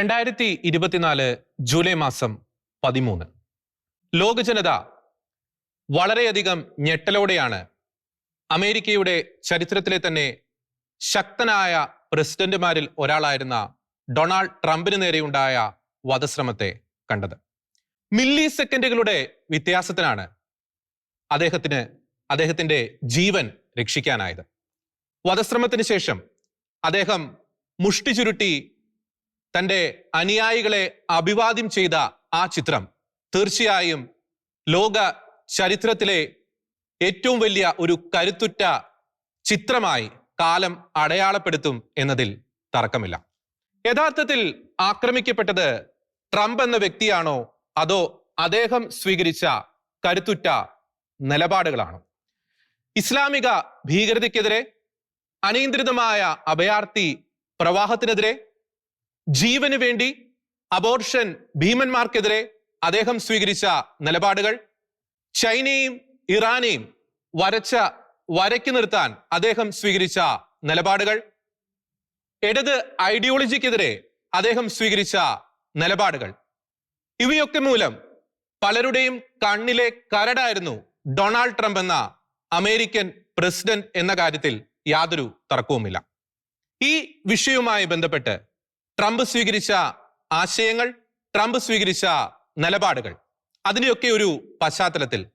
രണ്ടായിരത്തി ഇരുപത്തിനാല് ജൂലൈ മാസം പതിമൂന്ന്. ലോക ജനത വളരെയധികം ഞെട്ടലോടെയാണ് അമേരിക്കയുടെ ചരിത്രത്തിലെ തന്നെ ശക്തനായ പ്രസിഡന്റുമാരിൽ ഒരാളായിരുന്ന ഡൊണാൾഡ് ട്രംപിന് നേരെയുണ്ടായ വധശ്രമത്തെ കണ്ടത്. മില്ലി സെക്കൻഡുകളുടെ വ്യത്യാസത്തിനാണ് അദ്ദേഹത്തിന് അദ്ദേഹത്തിന്റെ ജീവൻ രക്ഷിക്കാനായത്. വധശ്രമത്തിന് ശേഷം അദ്ദേഹം മുഷ്ടി ചുരുട്ടി തന്റെ അനുയായികളെ അഭിവാദ്യം ചെയ്ത ആ ചിത്രം തീർച്ചയായും ലോക ചരിത്രത്തിലെ ഏറ്റവും വലിയ ഒരു കരുത്തുറ്റ ചിത്രമായി കാലം അടയാളപ്പെടുത്തും എന്നതിൽ തർക്കമില്ല. യഥാർത്ഥത്തിൽ ആക്രമിക്കപ്പെട്ടത് ട്രംപ് എന്ന വ്യക്തിയാണോ? അതോ അദ്ദേഹം സ്വീകരിച്ച കരുത്തുറ്റ നിലപാടുകളാണോ? ഇസ്ലാമിക ഭീകരതയ്ക്കെതിരെ അനിയന്ത്രിതമായ അഭയാർത്ഥി പ്രവാഹത്തിനെതിരെ ജീവന് വേണ്ടി അബോർഷൻ ഭീമന്മാർക്കെതിരെ അദ്ദേഹം സ്വീകരിച്ച നിലപാടുകൾ ചൈനയും ഇറാനെയും വരച്ച വരയ്ക്ക് നിർത്താൻ അദ്ദേഹം സ്വീകരിച്ച നിലപാടുകൾ ഇടത് ഐഡിയോളജിക്കെതിരെ അദ്ദേഹം സ്വീകരിച്ച നിലപാടുകൾ. ഇവയൊക്കെ മൂലം പലരുടെയും കണ്ണിലെ കരടായിരുന്നു ഡൊണാൾഡ് ട്രംപ് എന്ന അമേരിക്കൻ പ്രസിഡന്റ് എന്ന കാര്യത്തിൽ യാതൊരു തർക്കവുമില്ല. ഈ വിഷയവുമായി ബന്ധപ്പെട്ട് ട്രംപ് സ്വീകരിച്ച ആശയങ്ങൾ ട്രംപ് സ്വീകരിച്ച നിലപാടുകൾ. അതിനെയൊക്കെ ഒരു പശ്ചാത്തലത്തിൽ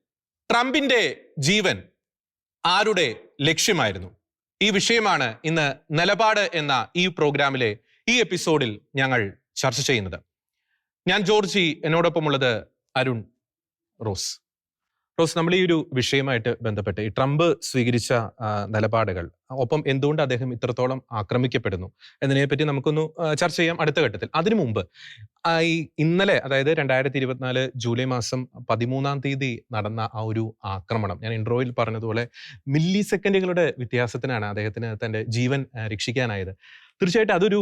ട്രംപിന്റെ ജീവൻ ആരുടെ ലക്ഷ്യമായിരുന്നു? ഈ വിഷയമാണ് ഇന്ന് നിലപാട് എന്ന ഈ പ്രോഗ്രാമിലെ ഈ എപ്പിസോഡിൽ ഞങ്ങൾ ചർച്ച ചെയ്യുന്നത്. ഞാൻ ജോർജി എന്നോടൊപ്പമുള്ളത് അരുൺ റോസ്. റോസ് നമ്മൾ ഈ ഒരു വിഷയമായിട്ട് ബന്ധപ്പെട്ട് ഈ ട്രംപ് സ്വീകരിച്ച നിലപാടുകൾ ഒപ്പം എന്തുകൊണ്ട് അദ്ദേഹം ഇത്രത്തോളം ആക്രമിക്കപ്പെടുന്നു എന്നതിനെപ്പറ്റി നമുക്കൊന്ന് ചർച്ച ചെയ്യാം അടുത്ത ഘട്ടത്തിൽ. അതിനു മുമ്പ് ഈ ഇന്നലെ അതായത് രണ്ടായിരത്തി ഇരുപത്തിനാല് ജൂലൈ മാസം പതിമൂന്നാം തീയതി നടന്ന ആ ഒരു ആക്രമണം. ഞാൻ ഇൻട്രോയിൽ പറഞ്ഞതുപോലെ മില്ലി സെക്കൻഡുകളുടെ വ്യത്യാസത്തിനാണ് അദ്ദേഹത്തിന് തന്റെ ജീവൻ രക്ഷിക്കാനായത്. തീർച്ചയായിട്ടും അതൊരു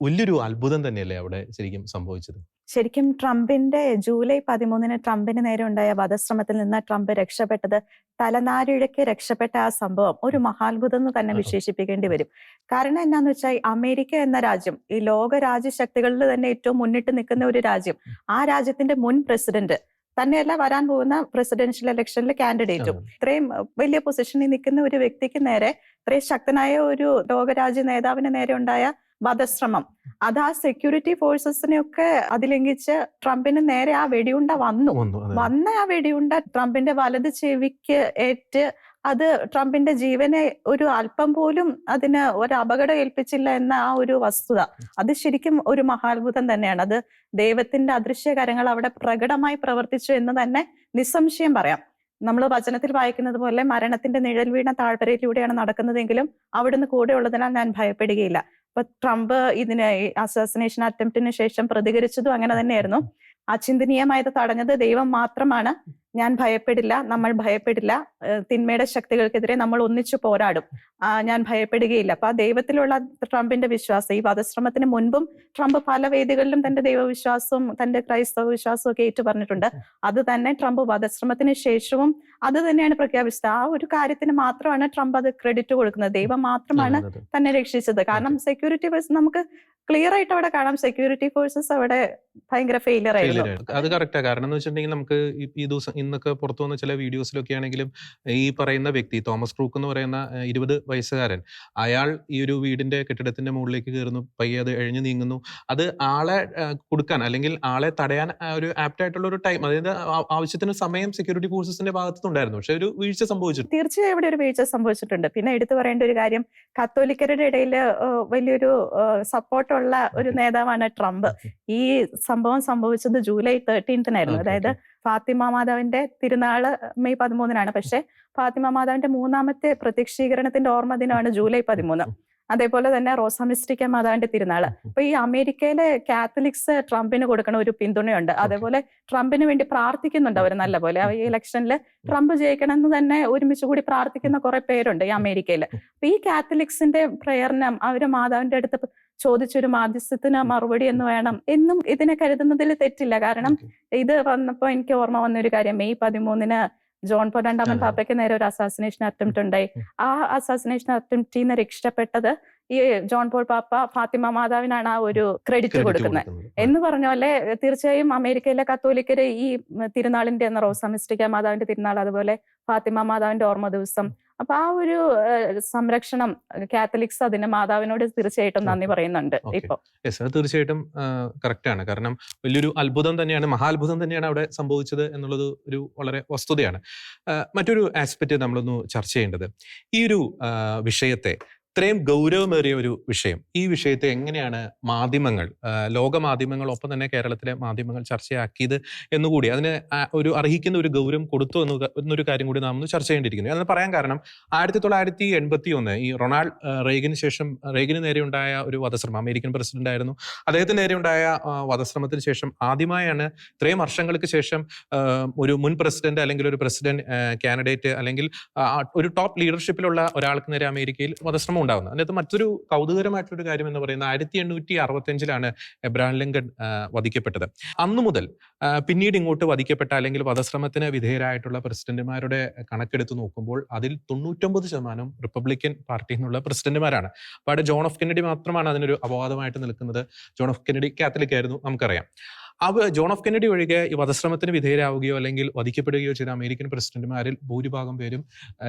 വലിയൊരു അത്ഭുതം തന്നെയല്ലേ അവിടെ ശരിക്കും സംഭവിച്ചത്? ശരിക്കും ട്രംപിന്റെ ജൂലൈ പതിമൂന്നിന് ട്രംപിന് നേരെ ഉണ്ടായ വധശ്രമത്തിൽ നിന്ന് ട്രംപ് രക്ഷപ്പെട്ടത് തലനാരിഴയ്ക്ക് രക്ഷപ്പെട്ട ആ സംഭവം ഒരു മഹാത്ഭുതം എന്ന് തന്നെ. വിശേഷിപ്പിക്കേണ്ടി വരും. കാരണം എന്നാന്ന് വെച്ചാൽ അമേരിക്ക എന്ന രാജ്യം ഈ ലോക രാജ്യശക്തികളിൽ തന്നെ ഏറ്റവും മുന്നിട്ട് നിൽക്കുന്ന ഒരു രാജ്യം ആ രാജ്യത്തിന്റെ മുൻ പ്രസിഡന്റ് തന്നെയല്ല വരാൻ പോകുന്ന പ്രസിഡൻഷ്യൽ ഇലക്ഷനിൽ കാൻഡിഡേറ്റും ഇത്രയും വലിയ പൊസിഷനിൽ നിൽക്കുന്ന ഒരു വ്യക്തിക്ക് നേരെ ഇത്രയും ശക്തനായ ഒരു ലോകരാജ്യ നേതാവിന് നേരെ ഉണ്ടായ വധശ്രമം. അത് ആ സെക്യൂരിറ്റി ഫോഴ്സസിനെയൊക്കെ അതിലംഘിച്ച് ട്രംപിന് നേരെ ആ വെടിയുണ്ട വന്നു. വന്നു വന്ന ആ വെടിയുണ്ട ട്രംപിന്റെ വലത് ചെവിക്ക് ഏറ്റ് അത് ട്രംപിന്റെ ജീവനെ ഒരു അല്പം പോലും അതിന് ഒരു അപകടം ഏൽപ്പിച്ചില്ല എന്ന ആ ഒരു വസ്തുത. അത് ശരിക്കും ഒരു മഹാത്ഭുതം തന്നെയാണ്. അത് ദൈവത്തിന്റെ അദൃശ്യ കരങ്ങൾ അവിടെ പ്രകടമായി പ്രവർത്തിച്ചു എന്ന് തന്നെ നിസ്സംശയം പറയാം. നമ്മൾ വചനത്തിൽ വായിക്കുന്നത് പോലെ മരണത്തിന്റെ നിഴൽ വീണ താഴ്വരയിലൂടെയാണ് നടക്കുന്നതെങ്കിലും അവിടുന്ന് കൂടെ ഉള്ളതിനാൽ ഞാൻ ഭയപ്പെടുകയില്ല. അപ്പൊ ട്രംപ് ഇതിന് അസാസിനേഷൻ അറ്റംപ്റ്റിന് ശേഷം പ്രതികരിച്ചതും അങ്ങനെ തന്നെയായിരുന്നു. അചിന്തനീയമായത് തടഞ്ഞത് ദൈവം മാത്രമാണ്. ഞാൻ ഭയപ്പെടില്ല നമ്മൾ ഭയപ്പെടില്ല. തിന്മയുടെ ശക്തികൾക്കെതിരെ നമ്മൾ ഒന്നിച്ചു പോരാടും. ഞാൻ ഭയപ്പെടുകയില്ല. അപ്പൊ ആ ദൈവത്തിലുള്ള ട്രംപിന്റെ വിശ്വാസം ഈ വധശ്രമത്തിന് മുൻപും ട്രംപ് പല വേദികളിലും തന്റെ ദൈവവിശ്വാസവും തന്റെ ക്രൈസ്തവ വിശ്വാസവും ഒക്കെ ഏറ്റു പറഞ്ഞിട്ടുണ്ട് അത് തന്നെ ട്രംപ് വധശ്രമത്തിന് ശേഷവും അത് തന്നെയാണ് പ്രഖ്യാപിച്ചത്. ആ ഒരു കാര്യത്തിന് മാത്രമാണ് ട്രംപ് അത് ക്രെഡിറ്റ് കൊടുക്കുന്നത്. ദൈവം മാത്രമാണ്. തന്നെ രക്ഷിച്ചത്. കാരണം സെക്യൂരിറ്റി ഫോഴ്സ് നമുക്ക് ക്ലിയർ ആയിട്ട് അവിടെ കാണാം. സെക്യൂരിറ്റി ഫോഴ്സസ് അവിടെ ഭയങ്കര ഫെയിലിയർ ആയിരുന്നു. അത് കറക്റ്റാ കാരണം എന്ന് വെച്ചിട്ടുണ്ടെങ്കിൽ നമുക്ക് ഈ ദിവസം ഇന്നൊക്കെ പുറത്തു വന്ന ചില വീഡിയോസിലൊക്കെ ആണെങ്കിലും ഈ പറയുന്ന വ്യക്തി തോമസ് ക്രൂക്ക് എന്ന് പറയുന്ന ഇരുപത് വയസ്സുകാരൻ അയാൾ ഈ ഒരു വീടിന്റെ കെട്ടിടത്തിന്റെ മുകളിലേക്ക് കയറുന്നു പയ്യെ അത് എഴിഞ്ഞു നീങ്ങുന്നു. അത് ആളെ കൊടുക്കാൻ അല്ലെങ്കിൽ ആളെ തടയാൻ ഒരു ആപ്റ്റ് ആയിട്ടുള്ള ഒരു ടൈം അതായത് ആവശ്യത്തിന് സമയം സെക്യൂരിറ്റി ഫോഴ്സസിന്റെ ഭാഗത്തുനിന്നുണ്ടായിരുന്നു. പക്ഷെ ഒരു വീഴ്ച സംഭവിച്ചു തീർച്ചയായും ഇവിടെ ഒരു വീഴ്ച സംഭവിച്ചിട്ടുണ്ട്. പിന്നെ എടുത്തു പറയേണ്ട ഒരു കാര്യം കത്തോലിക്കരുടെ ഇടയിൽ വലിയൊരു സപ്പോർട്ടുള്ള ഒരു നേതാവാണ് ട്രംപ്. ഈ സംഭവം സംഭവിച്ചത് ജൂലൈ തേർട്ടീൻത്തിനായിരുന്നു അതായത് ഫാത്തിമ മാതാവിന്റെ തിരുനാൾ മെയ് പതിമൂന്നിനാണ്. പക്ഷെ ഫാത്തിമ മാതാവിന്റെ മൂന്നാമത്തെ പ്രത്യക്ഷീകരണത്തിന്റെ ഓർമ്മ ദിനമാണ് ജൂലൈ പതിമൂന്ന്. അതേപോലെ തന്നെ റോസാമിസ്റ്റിക്ക മാതാവിന്റെ തിരുനാൾ അപ്പൊ ഈ അമേരിക്കയിലെ കാത്തലിക്സ് ട്രംപിന് കൊടുക്കണ ഒരു പിന്തുണയുണ്ട്. അതേപോലെ ട്രംപിന് വേണ്ടി പ്രാർത്ഥിക്കുന്നുണ്ട് അവർ നല്ല പോലെ ഈ ഇലക്ഷനിൽ ട്രംപ് ജയിക്കണം എന്ന് തന്നെ ഒരുമിച്ച് കൂടി പ്രാർത്ഥിക്കുന്ന കുറെ പേരുണ്ട് ഈ അമേരിക്കയിൽ അപ്പൊ ഈ കാത്തലിക്സിന്റെ പ്രേരണം അവർ മാതാവിന്റെ അടുത്ത് ചോദിച്ചൊരു മാധ്യസ്ഥത്തിന് മറുപടി എന്ന് വേണം എന്നും ഇതിനെ കരുതുന്നതിൽ തെറ്റില്ല. കാരണം ഇത് വന്നപ്പോ എനിക്ക് ഓർമ്മ വന്ന ഒരു കാര്യം. മെയ് പതിമൂന്നിന് ജോൺ പോൾ രണ്ടാമൻ പാപ്പയ്ക്ക് നേരെ ഒരു അസാസിനേഷൻ അറ്റംപ്റ്റ് ഉണ്ടായി. ആ അസാസിനേഷൻ അറ്റംപ്റ്റിൽ നിന്ന് രക്ഷപ്പെട്ടത് ഈ ജോൺ പോൾ പാപ്പ ഫാത്തിമ മാതാവിനാണ് ആ ഒരു ക്രെഡിറ്റ് കൊടുക്കുന്നത്. എന്ന് പറഞ്ഞ പോലെ തീർച്ചയായും അമേരിക്കയിലെ കത്തോലിക്കര് ഈ തിരുനാളിന്റെ റോസമിസ്റ്റിക്ക മാതാവിന്റെ തിരുനാൾ അതുപോലെ ഫാത്തിമ മാതാവിന്റെ ഓർമ്മ ദിവസം അപ്പൊ ആ ഒരു സംരക്ഷണം കാത്തലിക്സ് അതിന്റെ മാതാവിനോട് തീർച്ചയായിട്ടും നന്ദി. പറയുന്നുണ്ട് ഇപ്പൊ. തീർച്ചയായിട്ടും കറക്റ്റ് ആണ്. കാരണം വലിയൊരു അത്ഭുതം തന്നെയാണ് മഹാത്ഭുതം തന്നെയാണ് അവിടെ സംഭവിച്ചത് എന്നുള്ളത് ഒരു വളരെ വസ്തുതയാണ്. മറ്റൊരു ആസ്പെക്ട് നമ്മളൊന്ന് ചർച്ച ചെയ്യേണ്ടത്. ഈ ഒരു വിഷയത്തെ ഇത്രയും ഗൗരവമേറിയ ഒരു വിഷയം. ഈ വിഷയത്തെ എങ്ങനെയാണ് മാധ്യമങ്ങൾ ലോക മാധ്യമങ്ങൾ ഒപ്പം തന്നെ കേരളത്തിലെ മാധ്യമങ്ങൾ ചർച്ചയാക്കിയത് എന്നുകൂടി അതിന് ഒരു അർഹിക്കുന്ന ഒരു ഗൗരവം കൊടുത്തു എന്ന് എന്നൊരു കാര്യം കൂടി നാം ചർച്ച ചെയ്യേണ്ടിയിരിക്കുന്നു. എന്ന് പറയാൻ കാരണം ആയിരത്തി തൊള്ളായിരത്തി എൺപത്തി ഒന്ന് ഈ റൊണാൾഡ് റേഗിന് ശേഷം റേഗിന് നേരെ ഉണ്ടായ ഒരു വധശ്രമം അമേരിക്കൻ പ്രസിഡന്റ് ആയിരുന്നു. അദ്ദേഹത്തിന് നേരെ ഉണ്ടായ ആ, വധശ്രമത്തിന് ശേഷം ആദ്യമായാണ് ഇത്രയും വർഷങ്ങൾക്ക് ശേഷം ഒരു മുൻ പ്രസിഡന്റ് അല്ലെങ്കിൽ ഒരു പ്രസിഡന്റ് കാൻഡിഡേറ്റ് അല്ലെങ്കിൽ ഒരു ടോപ്പ് ലീഡർഷിപ്പിലുള്ള ഒരാൾക്ക് നേരെ അമേരിക്കയിൽ വധശ്രമം ഉണ്ടാകുന്നത് അതിനകത്ത് മറ്റൊരു കൗതുകരമായിട്ടുള്ള കാര്യം എന്ന് പറയുന്നത് ആയിരത്തി എണ്ണൂറ്റി അറുപത്തിയഞ്ചിലാണ് എബ്രഹാം ലിങ്കൺ വധിക്കപ്പെട്ടത്. അന്നു മുതൽ പിന്നീട് ഇങ്ങോട്ട് വധിക്കപ്പെട്ട അല്ലെങ്കിൽ വധശ്രമത്തിന് വിധേയരായിട്ടുള്ള പ്രസിഡന്റുമാരുടെ കണക്കെടുത്ത് നോക്കുമ്പോൾ അതിൽ തൊണ്ണൂറ്റൊമ്പത് ശതമാനം റിപ്പബ്ലിക്കൻ പാർട്ടിയിൽ നിന്നുള്ള പ്രസിഡന്റുമാരാണ്. അപ്പോൾ അവിടെ ജോൺ ഓഫ് കെന്നഡി മാത്രമാണ് അതിനൊരു അപവാദമായിട്ട് നിൽക്കുന്നത്. ജോൺ ഓഫ് കെന്നഡി കാത്തലിക് ആയിരുന്നു നമുക്കറിയാം. അവ ജോൺ ഓഫ് കെന്നഡി ഒഴികെ ഈ വധശ്രമത്തിന് വിധേയരാവുകയോ അല്ലെങ്കിൽ വധിക്കപ്പെടുകയോ ചെയ്ത അമേരിക്കൻ പ്രസിഡന്റുമാരിൽ ഭൂരിഭാഗം പേരും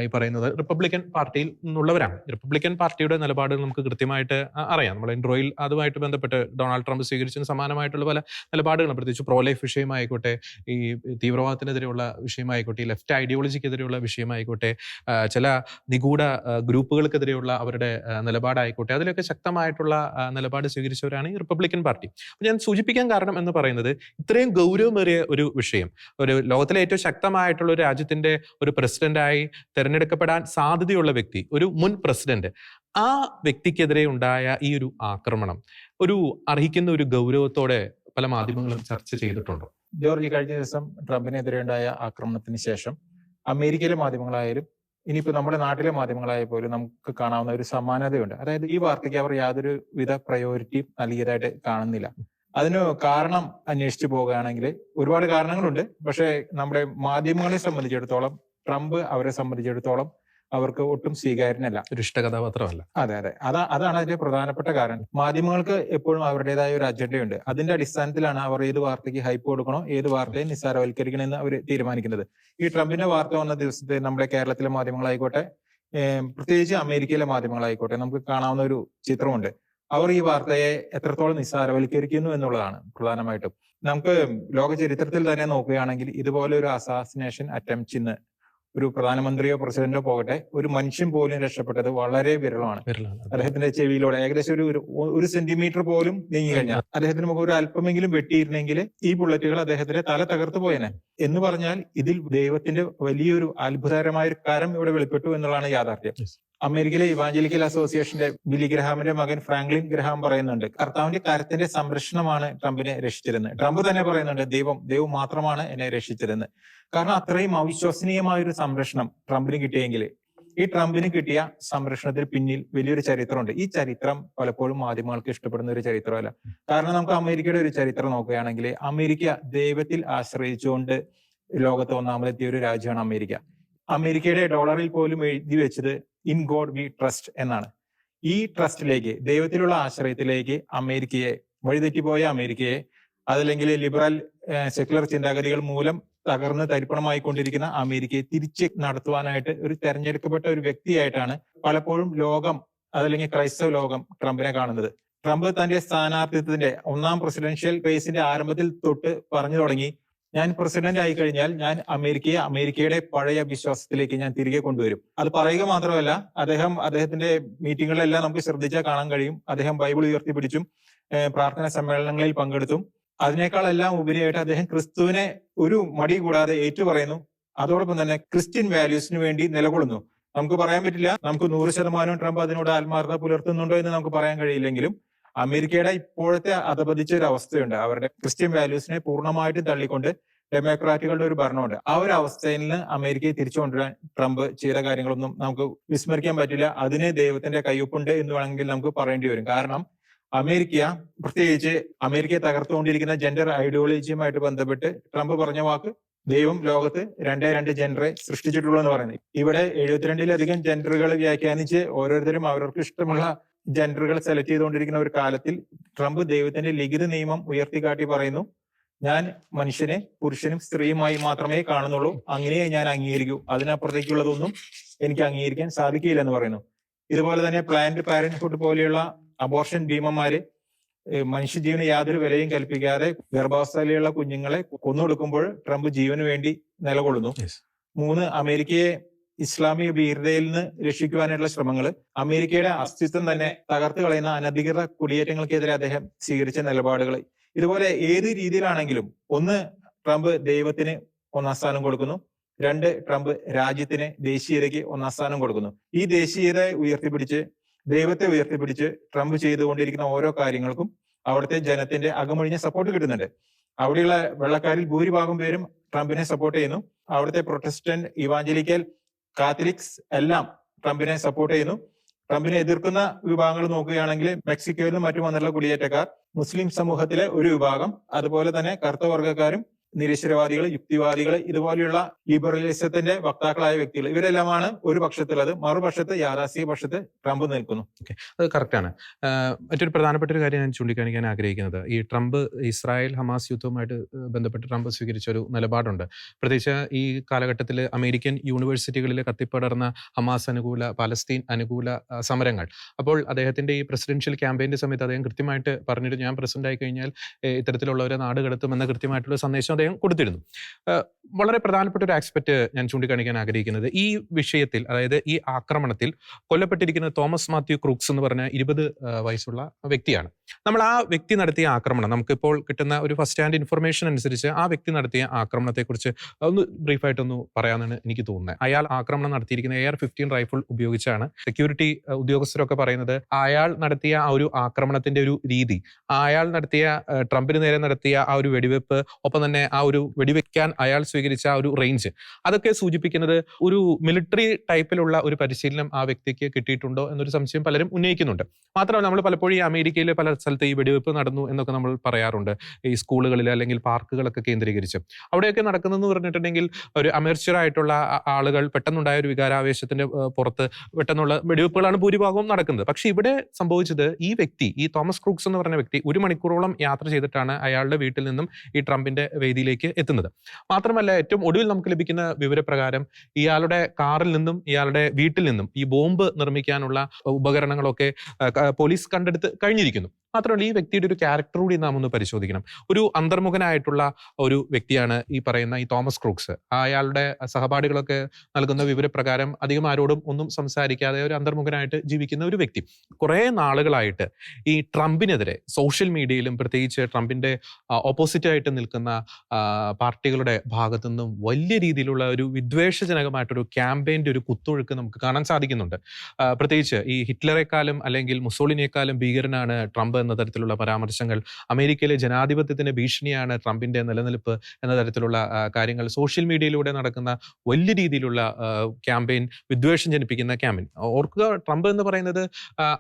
ഈ പറയുന്നത് റിപ്പബ്ലിക്കൻ പാർട്ടിയിൽ നിന്നുള്ളവരാണ്. റിപ്പബ്ലിക്കൻ പാർട്ടിയുടെ നിലപാട് നമുക്ക് കൃത്യമായിട്ട് അറിയാം. നമ്മൾ ഇൻട്രോയിൽ അതുമായിട്ട് ബന്ധപ്പെട്ട് ഡൊണാൾഡ് ട്രംപ് സ്വീകരിച്ചതിന് സമാനമായിട്ടുള്ള പല നിലപാടുകളും പ്രത്യേകിച്ച് പ്രോ ലൈഫ് വിഷയമായിക്കോട്ടെ ഈ തീവ്രവാദത്തിനെതിരെയുള്ള വിഷയമായിക്കോട്ടെ ഈ ലെഫ്റ്റ് ഐഡിയോളജിക്കെതിരെയുള്ള വിഷയമായിക്കോട്ടെ ചില നിഗൂഢ ഗ്രൂപ്പുകൾക്കെതിരെയുള്ള അവരുടെ നിലപാടായിക്കോട്ടെ അതിലൊക്കെ ശക്തമായിട്ടുള്ള നിലപാട് സ്വീകരിച്ചവരാണ് ഈ റിപ്പബ്ലിക്കൻ പാർട്ടി. ഞാൻ സൂചിപ്പിക്കാൻ കാരണം എന്ന് പറയുന്നത് ഇത്രയും ഗൗരവമേറിയ ഒരു വിഷയം. ഒരു ലോകത്തിലെ ഏറ്റവും ശക്തമായിട്ടുള്ള ഒരു രാജ്യത്തിന്റെ ഒരു പ്രസിഡന്റായി തിരഞ്ഞെടുക്കപ്പെടാൻ സാധ്യതയുള്ള വ്യക്തി ഒരു മുൻ പ്രസിഡന്റ് ആ വ്യക്തിക്കെതിരെ ഉണ്ടായ ഈ ഒരു ആക്രമണം ഒരു അർഹിക്കുന്ന ഒരു ഗൗരവത്തോടെ പല മാധ്യമങ്ങളും ചർച്ച ചെയ്തിട്ടുണ്ടോ. ജോർജ് കഴിഞ്ഞ ദിവസം ട്രംപിനെതിരെ ഉണ്ടായ ആക്രമണത്തിന് ശേഷം അമേരിക്കയിലെ മാധ്യമങ്ങളായാലും ഇനിയിപ്പോൾ നമ്മുടെ നാട്ടിലെ മാധ്യമങ്ങളായ പോലും നമുക്ക് കാണാവുന്ന ഒരു സമാനതയുണ്ട്. അതായത് ഈ വാർത്തയ്ക്ക് അവർ യാതൊരു വിധ പ്രയോറിറ്റിയും നൽകിയതായിട്ട് കാണുന്നില്ല. അതിന് കാരണം അന്വേഷിച്ചു പോകുകയാണെങ്കിൽ ഒരുപാട് കാരണങ്ങളുണ്ട്. പക്ഷേ നമ്മുടെ മാധ്യമങ്ങളെ സംബന്ധിച്ചിടത്തോളം ട്രംപ് അവരെ സംബന്ധിച്ചിടത്തോളം അവർക്ക് ഒട്ടും സ്വീകാര്യനല്ല. ഒരു ഇഷ്ടകഥാപാത്രമല്ല. അതെ അതെ. അതാ അതാണ് അതിന്റെ പ്രധാനപ്പെട്ട കാരണം. മാധ്യമങ്ങൾക്ക് എപ്പോഴും അവരുടേതായ ഒരു അജണ്ടയുണ്ട്. അതിന്റെ അടിസ്ഥാനത്തിലാണ് അവർ ഏത് വാർത്തയ്ക്ക് ഹൈപ്പ് കൊടുക്കണോ ഏത് വാർത്തയെ നിസ്സാരവൽക്കരിക്കണോ എന്ന് അവർ തീരുമാനിക്കുന്നത്. ഈ ട്രംപിന്റെ വാർത്ത വന്ന ദിവസത്തെ നമ്മുടെ കേരളത്തിലെ മാധ്യമങ്ങളായിക്കോട്ടെ പ്രത്യേകിച്ച് അമേരിക്കയിലെ മാധ്യമങ്ങളായിക്കോട്ടെ നമുക്ക് കാണാവുന്ന ഒരു ചിത്രമുണ്ട്. അവർ ഈ വാർത്തയെ എത്രത്തോളം നിസ്സാരവൽക്കരിക്കുന്നു എന്നുള്ളതാണ് പ്രധാനമായിട്ടും. നമുക്ക് ലോക ചരിത്രത്തിൽ തന്നെ നോക്കുകയാണെങ്കിൽ ഇതുപോലെ ഒരു അസാസിനേഷൻ അറ്റംപ്റ്റ് ഇന്ന് ഒരു പ്രധാനമന്ത്രിയോ പ്രസിഡന്റോ പോകട്ടെ ഒരു മനുഷ്യൻ പോലും രക്ഷപ്പെട്ടത് വളരെ വിരളമാണ്. അദ്ദേഹത്തിന്റെ ചെവിയിലൂടെ ഏകദേശം ഒരു ഒരു- സെന്റിമീറ്റർ പോലും നീങ്ങി കഴിഞ്ഞാൽ അദ്ദേഹത്തിന് മുഖം ഒരു അല്പമെങ്കിലും വെട്ടിയിരുന്നെങ്കിൽ ഈ ബുള്ളറ്റുകൾ അദ്ദേഹത്തിന്റെ തല തകർത്തു പോയേനെ. എന്ന് പറഞ്ഞാൽ ഇതിൽ ദൈവത്തിന്റെ വലിയൊരു അത്ഭുതകരമായ ഒരു കരം ഇവിടെ വെളിപ്പെട്ടു എന്നുള്ളതാണ് യാഥാർത്ഥ്യം. അമേരിക്കയിലെ ഇവാഞ്ചലിക്കൽ അസോസിയേഷന്റെ ബിലി ഗ്രഹാമിന്റെ മകൻ ഫ്രാങ്ക്ലിൻ ഗ്രഹാം പറയുന്നുണ്ട് കർത്താവിന്റെ കരത്തിന്റെ സംരക്ഷണമാണ് ട്രംപിനെ രക്ഷിച്ചിരുന്നത്. ട്രംപ് തന്നെ പറയുന്നുണ്ട് ദൈവം ദൈവം മാത്രമാണ് എന്നെ രക്ഷിച്ചിരുന്നത്. കാരണം അത്രയും അവിശ്വസനീയമായ ഒരു സംരക്ഷണം ട്രംപിന് കിട്ടിയെങ്കിൽ ഈ ട്രംപിന് കിട്ടിയ സംരക്ഷണത്തിന് പിന്നിൽ വലിയൊരു ചരിത്രമുണ്ട്. ഈ ചരിത്രം പലപ്പോഴും മാധ്യമങ്ങൾക്ക് ഇഷ്ടപ്പെടുന്ന ഒരു ചരിത്രമല്ല. കാരണം നമുക്ക് അമേരിക്കയുടെ ഒരു ചരിത്രം നോക്കുകയാണെങ്കിൽ അമേരിക്ക ദൈവത്തിൽ ആശ്രയിച്ചുകൊണ്ട് ലോകത്ത് ഒന്നാമതെത്തിയ ഒരു രാജ്യമാണ് അമേരിക്ക. അമേരിക്കയുടെ ഡോളറിൽ പോലും എഴുതി വെച്ചത് ഇൻ ഗോഡ് വി ട്രസ്റ്റ് എന്നാണ്. ഈ ട്രസ്റ്റിലേക്ക് ദൈവത്തിലുള്ള ആശ്രയത്തിലേക്ക് അമേരിക്കയെ വഴിതെറ്റിപ്പോയ അമേരിക്കയെ അതല്ലെങ്കിൽ ലിബറൽ സെക്യുലർ ചിന്താഗതികൾ മൂലം തകർന്ന് തരിപ്പണമായിക്കൊണ്ടിരിക്കുന്ന അമേരിക്കയെ തിരിച്ച് നടത്തുവാനായിട്ട് ഒരു തെരഞ്ഞെടുക്കപ്പെട്ട ഒരു വ്യക്തിയായിട്ടാണ് പലപ്പോഴും ലോകം അതല്ലെങ്കിൽ ക്രൈസ്തവ ലോകം ട്രംപിനെ കാണുന്നത്. ട്രംപ് തന്റെ സ്ഥാനാർത്ഥിത്വത്തിന്റെ ഒന്നാം പ്രസിഡൻഷ്യൽ റേസിന്റെ ആരംഭത്തിൽ തൊട്ട് പറഞ്ഞു തുടങ്ങി ഞാൻ പ്രസിഡന്റ് ആയി കഴിഞ്ഞാൽ ഞാൻ അമേരിക്കയെ അമേരിക്കയുടെ പഴയ വിശ്വാസത്തിലേക്ക് ഞാൻ തിരികെ കൊണ്ടുവരും. അത് പറയുക മാത്രമല്ല അദ്ദേഹം അദ്ദേഹത്തിന്റെ മീറ്റിങ്ങുകളിലെല്ലാം നമുക്ക് ശ്രദ്ധിച്ചാൽ കാണാൻ കഴിയും. അദ്ദേഹം ബൈബിൾ ഉയർത്തിപ്പിടിച്ചും പ്രാർത്ഥന സമ്മേളനങ്ങളിൽ പങ്കെടുത്തും. അതിനേക്കാളെല്ലാം ഉപരിയായിട്ട് അദ്ദേഹം ക്രിസ്തുവിനെ ഒരു മടി കൂടാതെ ഏറ്റുപറയുന്നു. അതോടൊപ്പം തന്നെ ക്രിസ്ത്യൻ വാല്യൂസിന് വേണ്ടി നിലകൊള്ളുന്നു. നമുക്ക് പറയാൻ പറ്റില്ല നമുക്ക് നൂറ് ശതമാനം ട്രംപ് അതിനോട് ആത്മാർത്ഥത പുലർത്തുന്നുണ്ടോ എന്ന് നമുക്ക് പറയാൻ കഴിയില്ലെങ്കിലും അമേരിക്കയുടെ ഇപ്പോഴത്തെ അധപതിച്ച ഒരു അവസ്ഥയുണ്ട്. അവരുടെ ക്രിസ്ത്യൻ വാല്യൂസിനെ പൂർണമായിട്ട് തള്ളിക്കൊണ്ട് ഡെമോക്രാറ്റുകളുടെ ഒരു ഭരണമുണ്ട്. ആ ഒരു അവസ്ഥയിൽ നിന്ന് അമേരിക്കയെ തിരിച്ചു കൊണ്ടുവരാൻ ട്രംപ് ചെയ്ത കാര്യങ്ങളൊന്നും നമുക്ക് വിസ്മരിക്കാൻ പറ്റില്ല. അതിന് ദൈവത്തിന്റെ കയ്യൊപ്പുണ്ട് എന്ന് വേണമെങ്കിൽ നമുക്ക് പറയേണ്ടി വരും. കാരണം അമേരിക്ക പ്രത്യേകിച്ച് അമേരിക്കയെ തകർത്തുകൊണ്ടിരിക്കുന്ന ജെൻഡർ ഐഡിയോളജിയുമായിട്ട് ബന്ധപ്പെട്ട് ട്രംപ് പറഞ്ഞ വാക്ക് ദൈവം ലോകത്ത് രണ്ടേ രണ്ട് ജെൻഡറെ സൃഷ്ടിച്ചിട്ടുള്ളൂ എന്ന് പറയുന്നത്. ഇവിടെ എഴുപത്തിരണ്ടിലധികം ജെൻഡറുകൾ വ്യാഖ്യാനിച്ച് ഓരോരുത്തരും അവർക്ക് ഇഷ്ടമുള്ള ജെൻഡറുകൾ സെലക്ട് ചെയ്തുകൊണ്ടിരിക്കുന്ന ഒരു കാലത്തിൽ ട്രംപ് ദൈവത്തിന്റെ ലിഖിത നിയമം ഉയർത്തിക്കാട്ടി പറയുന്നു ഞാൻ മനുഷ്യനെ പുരുഷനും സ്ത്രീയുമായി മാത്രമേ കാണുന്നുള്ളൂ. അങ്ങനെയേ ഞാൻ അംഗീകരിക്കൂ. അതിനപ്പുറത്തേക്കുള്ളതൊന്നും എനിക്ക് അംഗീകരിക്കാൻ സാധിക്കില്ല എന്ന് പറയുന്നു. ഇതുപോലെ തന്നെ പ്ലാന്റ് പാരന്റ്ഹുഡ് പോലെയുള്ള അബോർഷൻ ഭീമന്മാര് മനുഷ്യജീവന് യാതൊരു വിലയും കൽപ്പിക്കാതെ ഗർഭാവസ്ഥയിലുള്ള കുഞ്ഞുങ്ങളെ കൊന്നൊടുക്കുമ്പോൾ ട്രംപ് ജീവന് വേണ്ടി നിലകൊള്ളുന്നു. മൂന്ന് അമേരിക്കയെ ഇസ്ലാമിക ഭീകരതയിൽ നിന്ന് രക്ഷിക്കുവാനുള്ള ശ്രമങ്ങൾ അമേരിക്കയുടെ അസ്തിത്വം തന്നെ തകർത്ത് കളയുന്ന അനധികൃത കുടിയേറ്റങ്ങൾക്കെതിരെ അദ്ദേഹം സ്വീകരിച്ച നിലപാടുകൾ ഇതുപോലെ ഏത് രീതിയിലാണെങ്കിലും ഒന്ന് ട്രംപ് ദൈവത്തിന് ഒന്നാം സ്ഥാനം കൊടുക്കുന്നു. രണ്ട് ട്രംപ് രാജ്യത്തിന് ദേശീയതയ്ക്ക് ഒന്നാം സ്ഥാനം കൊടുക്കുന്നു. ഈ ദേശീയതയെ ഉയർത്തിപ്പിടിച്ച് ദൈവത്തെ ഉയർത്തിപ്പിടിച്ച് ട്രംപ് ചെയ്തുകൊണ്ടിരിക്കുന്ന ഓരോ കാര്യങ്ങൾക്കും അവിടുത്തെ ജനത്തിന്റെ അകമൊഴിഞ്ഞ സപ്പോർട്ട് കിട്ടുന്നുണ്ട്. അവിടെയുള്ള വെള്ളക്കാരിൽ ഭൂരിഭാഗം പേരും ട്രംപിനെ സപ്പോർട്ട് ചെയ്യുന്നു. അവിടുത്തെ പ്രൊട്ടസ്റ്റന്റ് ഇവാഞ്ചലിക്കൽ കാത്തലിക്സ് എല്ലാം ട്രംപിനെ സപ്പോർട്ട് ചെയ്യുന്നു. ട്രംപിനെ എതിർക്കുന്ന വിഭാഗങ്ങൾ നോക്കുകയാണെങ്കിൽ മെക്സിക്കോയിലും മറ്റു വന്നിട്ടുള്ള കുടിയേറ്റക്കാർ മുസ്ലിം സമൂഹത്തിലെ ഒരു വിഭാഗം അതുപോലെ തന്നെ കറുത്ത വർഗക്കാരും നിരീശ്വരവാദികൾ യുക്തിവാദികൾ ഇതുപോലെയുള്ള ലിബറലിസത്തിന്റെ വക്താക്കളായ വ്യക്തികൾ ഇവരെല്ലാമാണ് ഒരു പക്ഷത്തുള്ളത് മറുപക്ഷത്ത് യാഥാസ്ഥിക പക്ഷത്ത് ട്രംപ് നിൽക്കുന്നു. അത് കറക്റ്റാണ് മറ്റൊരു പ്രധാനപ്പെട്ട ഒരു കാര്യം ഞാൻ ചൂണ്ടിക്കാണിക്കാൻ ആഗ്രഹിക്കുന്നത്. ഈ ട്രംപ് ഇസ്രായേൽ ഹമാസ് യുദ്ധവുമായിട്ട് ബന്ധപ്പെട്ട് ട്രംപ് സ്വീകരിച്ച ഒരു നിലപാടുണ്ട്. പ്രത്യേകിച്ച് ഈ കാലഘട്ടത്തിൽ അമേരിക്കൻ യൂണിവേഴ്സിറ്റികളിൽ കത്തിപ്പടർന്ന ഹമാസ് അനുകൂല പാലസ്തീൻ അനുകൂല സമരങ്ങൾ. അപ്പോൾ അദ്ദേഹത്തിന്റെ ഈ പ്രസിഡൻഷ്യൽ ക്യാമ്പയിന്റെ സമയത്ത് അദ്ദേഹം കൃത്യമായിട്ട് പറഞ്ഞിട്ട് ഞാൻ പ്രസിഡന്റ് ആയി കഴിഞ്ഞാൽ ഇത്തരത്തിലുള്ളവരെ നാട് കടത്തുമെന്ന കൃത്യമായിട്ടുള്ള സന്ദേശം അദ്ദേഹം കൊടുത്തിരുന്നു. വളരെ പ്രധാനപ്പെട്ട ഒരു ആസ്പെക്ട് ഞാൻ ചൂണ്ടിക്കാണിക്കാൻ ആഗ്രഹിക്കുന്നത്. ഈ വിഷയത്തിൽ അതായത് ഈ ആക്രമണത്തിൽ കൊല്ലപ്പെട്ടിരിക്കുന്ന തോമസ് മാത്യു ക്രൂക്സ് എന്ന് പറഞ്ഞ ഇരുപത് വയസ്സുള്ള വ്യക്തിയാണ്. നമ്മൾ ആ വ്യക്തി നടത്തിയ ആക്രമണം നമുക്കിപ്പോൾ കിട്ടുന്ന ഒരു ഫസ്റ്റ് ഹാൻഡ് ഇൻഫർമേഷൻ അനുസരിച്ച് ആ വ്യക്തി നടത്തിയ ആക്രമണത്തെക്കുറിച്ച് ഒന്ന് ബ്രീഫായിട്ടൊന്ന് പറയാമെന്നാണ് എനിക്ക് തോന്നുന്നത്. അയാൾ ആക്രമണം നടത്തിയിരിക്കുന്ന എയർ ഫിഫ്റ്റീൻ റൈഫിൾ ഉപയോഗിച്ചാണ് സെക്യൂരിറ്റി ഉദ്യോഗസ്ഥരൊക്കെ പറയുന്നത് അയാൾ നടത്തിയ ആ ഒരു ആക്രമണത്തിന്റെ ഒരു രീതി അയാൾ നടത്തിയ ട്രംപിന് നേരെ നടത്തിയ ആ ഒരു വെടിവെപ്പ് ഒപ്പം തന്നെ ആ ഒരു വെടിവെക്കാൻ അയാൾ സ്വീകരിച്ച ആ ഒരു റേഞ്ച് അതൊക്കെ സൂചിപ്പിക്കുന്നത് ഒരു മിലിറ്ററി ടൈപ്പിലുള്ള ഒരു പരിശീലനം ആ വ്യക്തിക്ക് കിട്ടിയിട്ടുണ്ടോ എന്നൊരു സംശയം പലരും ഉന്നയിക്കുന്നുണ്ട്. മാത്രമല്ല നമ്മൾ പലപ്പോഴും ഈ അമേരിക്കയിലെ പല സ്ഥലത്ത് ഈ വെടിവെപ്പ് നടന്നു എന്നൊക്കെ നമ്മൾ പറയാറുണ്ട്. ഈ സ്കൂളുകളിൽ അല്ലെങ്കിൽ പാർക്കുകളൊക്കെ കേന്ദ്രീകരിച്ച്. അവിടെയൊക്കെ നടക്കുന്നതെന്ന് പറഞ്ഞിട്ടുണ്ടെങ്കിൽ ഒരു അമേർച്ചറായിട്ടുള്ള ആളുകൾ പെട്ടെന്നുണ്ടായ ഒരു വികാരാവേശത്തിന്റെ പുറത്ത് പെട്ടെന്നുള്ള വെടിവെപ്പുകളാണ് ഭൂരിഭാഗവും നടക്കുന്നത്. പക്ഷേ ഇവിടെ സംഭവിച്ചത് ഈ വ്യക്തി ഈ തോമസ് ക്രൂക്സ് എന്ന് പറഞ്ഞ വ്യക്തി ഒരു മണിക്കൂറോളം യാത്ര ചെയ്തിട്ടാണ് അയാളുടെ വീട്ടിൽ നിന്നും ഈ ട്രംപിന്റെ വേദിയിലേക്ക് എത്തുന്നത്. മാത്രമല്ല ഏറ്റവും ഒടുവിൽ നമുക്ക് ലഭിക്കുന്ന വിവരപ്രകാരം ഇയാളുടെ കാറിൽ നിന്നും ഇയാളുടെ വീട്ടിൽ നിന്നും ഈ ബോംബ് നിർമ്മിക്കാനുള്ള ഉപകരണങ്ങളൊക്കെ പോലീസ് കണ്ടെടുത്ത് കഴിഞ്ഞിരിക്കുന്നു. മാത്രമല്ല ഈ വ്യക്തിയുടെ ഒരു ക്യാരക്ടർ കൂടി നാം ഒന്ന് പരിശോധിക്കണം. ഒരു അന്തർമുഖനായിട്ടുള്ള ഒരു വ്യക്തിയാണ് ഈ പറയുന്ന ഈ തോമസ് ക്രൂക്സ്. അയാളുടെ സഹപാഠികളൊക്കെ നൽകുന്ന വിവരപ്രകാരം അധികം ആരോടും ഒന്നും സംസാരിക്കാതെ ഒരു അന്തർമുഖനായിട്ട് ജീവിക്കുന്ന ഒരു വ്യക്തി. കുറേ നാളുകളായിട്ട് ഈ ട്രംപിനെതിരെ സോഷ്യൽ മീഡിയയിലും പ്രത്യേകിച്ച് ട്രംപിന്റെ ഓപ്പോസിറ്റ് ആയിട്ട് നിൽക്കുന്ന പാർട്ടികളുടെ ഭാഗത്തു നിന്നും വലിയ രീതിയിലുള്ള ഒരു വിദ്വേഷജനകമായിട്ടൊരു ക്യാമ്പയിന്റെ ഒരു കുത്തൊഴുക്ക് നമുക്ക് കാണാൻ സാധിക്കുന്നുണ്ട്. പ്രത്യേകിച്ച് ഈ ഹിറ്റ്ലറെക്കാളും അല്ലെങ്കിൽ മുസോളിനേക്കാളും ഭീകരനാണ് ട്രംപ് എന്ന തരത്തിലുള്ള പരാമർശങ്ങൾ. അമേരിക്കയിലെ ജനാധിപത്യത്തിന് ഭീഷണിയാണ് ട്രംപിന്റെ നിലനിൽപ്പ് എന്ന തരത്തിലുള്ള കാര്യങ്ങൾ. സോഷ്യൽ മീഡിയയിലൂടെ നടക്കുന്ന വലിയ രീതിയിലുള്ള ക്യാമ്പയിൻ വിദ്വേഷം ജനിപ്പിക്കുന്ന ക്യാമ്പയിൻ. ഓർക്കുക ട്രംപ് എന്ന് പറയുന്നത്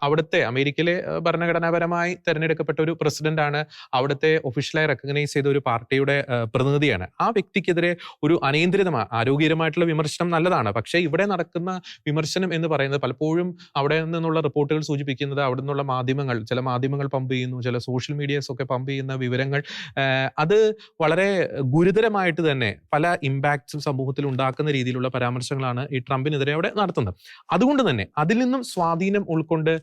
അവിടുത്തെ അമേരിക്കയിലെ ഭരണഘടനാപരമായി തെരഞ്ഞെടുക്കപ്പെട്ട ഒരു പ്രസിഡന്റ് ആണ് അവിടുത്തെ ഒഫീഷ്യലായി റെക്കഗ്നൈസ് ചെയ്ത ഒരു പാർട്ടിയുടെ പ്രതിനിധിയാണ്. ആ വ്യക്തിക്കെതിരെ ഒരു അനിയന്ത്രിതമായ ആരോഗ്യകരമായിട്ടുള്ള വിമർശനം നല്ലതാണ്. പക്ഷേ ഇവിടെ നടക്കുന്ന വിമർശനം എന്ന് പറയുന്നത് പലപ്പോഴും അവിടെ നിന്നുള്ള റിപ്പോർട്ടുകൾ സൂചിപ്പിക്കുന്നത് അവിടെ നിന്നുള്ള മാധ്യമങ്ങൾ ചില മാധ്യമങ്ങൾ പമ്പ് ചെയ്യുന്നു ചില സോഷ്യൽ മീഡിയസ് ഒക്കെ പമ്പ് ചെയ്യുന്ന വിവരങ്ങൾ. അത് വളരെ ഗുരുതരമായിട്ട് തന്നെ പല ഇമ്പാക്ട്സും സമൂഹത്തിൽ ഉണ്ടാക്കുന്ന രീതിയിലുള്ള പരാമർശങ്ങളാണ് ഈ ട്രംപിനെതിരെ അവിടെ നടത്തുന്നത്. അതുകൊണ്ട് തന്നെ അതിൽ നിന്നും സ്വാധീനം ഉൾക്കൊണ്ട്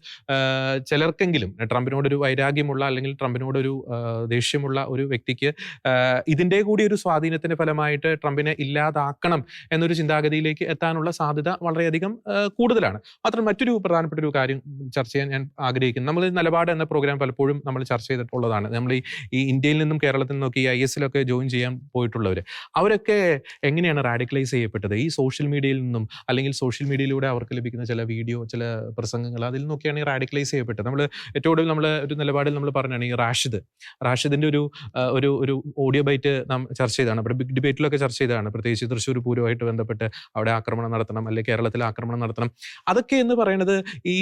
ചിലർക്കെങ്കിലും ട്രംപിനോടൊരു വൈരാഗ്യമുള്ള അല്ലെങ്കിൽ ട്രംപിനോടൊരു ദേഷ്യമുള്ള ഒരു വ്യക്തിക്ക് ഇതിന്റെ കൂടി ഒരു സ്വാധീനത്തിന്റെ ഫലമായിട്ട് ട്രംപിനെ ഇല്ലാതാക്കണം എന്നൊരു ചിന്താഗതിയിലേക്ക് എത്താനുള്ള സാധ്യത വളരെയധികം കൂടുതലാണ്. മാത്രം മറ്റൊരു പ്രധാനപ്പെട്ട ഒരു കാര്യം ചർച്ച ചെയ്യാൻ ഞാൻ ആഗ്രഹിക്കുന്നു. നമ്മൾ നിലപാട് എന്ന പ്രോഗ്രാം പലപ്പോഴും നമ്മൾ ചർച്ച ചെയ്തിട്ടുള്ളതാണ്. നമ്മൾ ഈ ഈ ഇന്ത്യയിൽ നിന്നും കേരളത്തിൽ നിന്നൊക്കെ ഈ ഐ എസിലൊക്കെ ജോയിൻ ചെയ്യാൻ പോയിട്ടുള്ളവർ അവരൊക്കെ എങ്ങനെയാണ് റാഡിക്കലൈസ് ചെയ്യപ്പെട്ടത്? ഈ സോഷ്യൽ മീഡിയയിൽ നിന്നും അല്ലെങ്കിൽ സോഷ്യൽ മീഡിയയിലൂടെ അവർക്ക് ലഭിക്കുന്ന ചില വീഡിയോ ചില പ്രസംഗങ്ങൾ അതിൽ നിന്നൊക്കെയാണ് ഈ റാഡിക്കലൈസ് ചെയ്യപ്പെട്ടത്. നമ്മൾ ഏറ്റവും കൂടുതൽ നമ്മൾ ഒരു നിലപാടിൽ നമ്മൾ പറഞ്ഞാണ് ഈ റാഷിദ്. റാഷിദിന്റെ ഒരു ഒരു ഒരു ഓഡിയോ ബൈറ്റ് നാം ചർച്ച ചെയ്താണ് അവിടെ ബിഗ് ഡിബേറ്റിലൊക്കെ ചർച്ച ചെയ്താണ് പ്രത്യേകിച്ച് തൃശ്ശൂർ പൂരവുമായിട്ട് ബന്ധപ്പെട്ട് അവിടെ ആക്രമണം നടത്തണം അല്ലെങ്കിൽ കേരളത്തിൽ ആക്രമണം നടത്തണം. അതൊക്കെ എന്ന് പറയുന്നത് ഈ